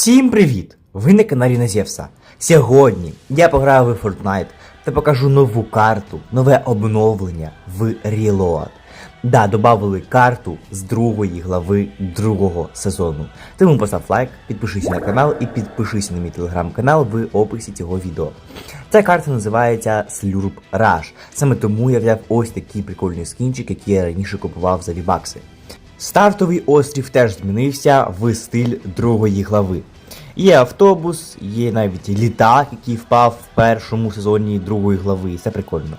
Всім привіт! Ви на каналі Назєвса. Сьогодні я пограю в Fortnite та покажу нову карту, нове обновлення в Reload. Да, додали карту з другої глави другого сезону. Тому постав лайк, підпишись на канал і підпишись на мій телеграм-канал в описі цього відео. Ця карта називається Slurp Rush. Саме тому я взяв ось такий прикольний скінчик, який я раніше купував за вібакси. Стартовий острів теж змінився в стиль другої глави. Є автобус, є навіть літак, який впав в першому сезоні другої глави, це прикольно.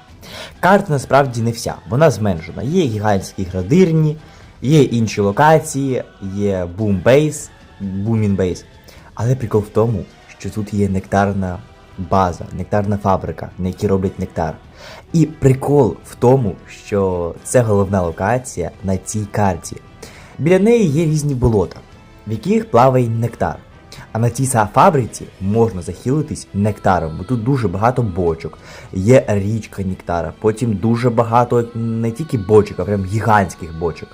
Карта насправді не вся, вона зменшена. Є гігантські градирні, є інші локації, є бумбейс, бумінбейс. Але прикол в тому, що тут є нектарна база, нектарна фабрика, на якій роблять нектар. І прикол в тому, що це головна локація на цій карті. Біля неї є різні болота, в яких плаває нектар. А на цій фабриці можна захилитись нектаром, бо тут дуже багато бочок, є річка нектара, потім дуже багато не тільки бочок, а прям гігантських бочок.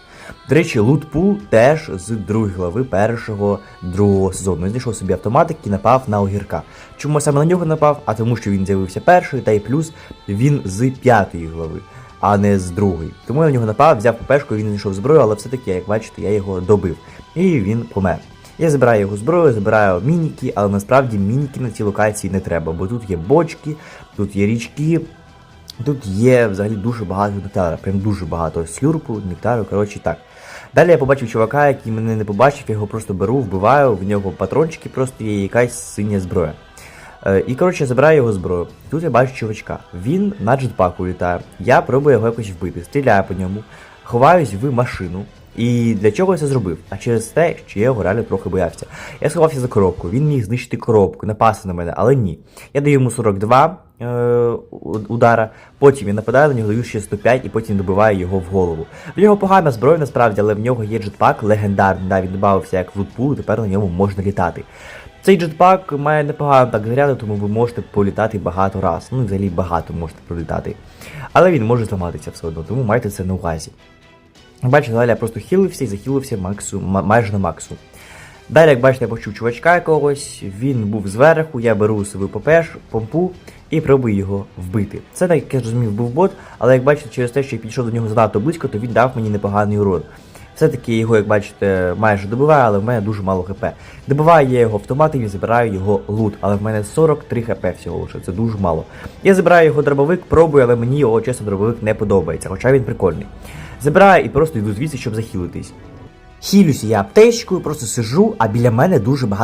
До речі, лутпул теж з другої глави першого другого сезону. Він знайшов собі автоматик і напав на огірка. Чому саме на нього напав? А тому, що він з'явився перший, та й плюс він з п'ятої глави, а не з другої. Тому я на нього напав, взяв ППшку, він знайшов зброю, але все-таки, як бачите, я його добив. І він помер. Я забираю його зброю, забираю мініки, але насправді мініки на цій локації не треба, бо тут є бочки, тут є річки, тут є взагалі дуже багато нектара, прям дуже багато слюрпу, нектару, коротше так. Далі я побачив чувака, який мене не побачив, я його просто беру, вбиваю, в нього патрончики просто є якась синя зброя. Е, І коротше забираю його зброю. Тут я бачу чувачка. Він на джетпаку літає. Я пробую його якось вбити, стріляю по ньому, ховаюсь в машину. І для чого я це зробив? А через те, що я його реально трохи боявся. Я сховався за коробку, він міг знищити коробку, напасти на мене, але ні. Я даю йому 42 е, удара, потім я нападаю на нього, даю ще 105 і потім добиваю його в голову. В нього погана зброя насправді, але в нього є джетпак легендарний, да, він додався як в лутпул, і тепер на ньому можна літати. Цей джетпак має непогано так заряду, тому ви можете політати багато раз. Ну, взагалі багато можете пролітати. Але він може зламатися все одно, тому майте це на увазі. Бачите, далі я просто хілився і захілився максу, майже на максу. Далі, як бачите, я почув чувачка якогось, він був зверху, я беру свою попеш, помпу і пробую його вбити. Це, так як я зрозумів, був бот, але як бачите, через те, що я підійшов до нього занадто близько, то він дав мені непоганий урон. Все-таки його, як бачите, майже добиваю, але в мене дуже мало хп. Добиваю я його автоматом і забираю його лут, але в мене 43 хп всього лише, це дуже мало. Я забираю його дробовик, пробую, але мені його чесно дробовик не подобається, хоча він прикольний. Забираю і просто йду звідси, щоб захилитись. Хілюся я аптечкою, просто сижу, а біля мене дуже багато.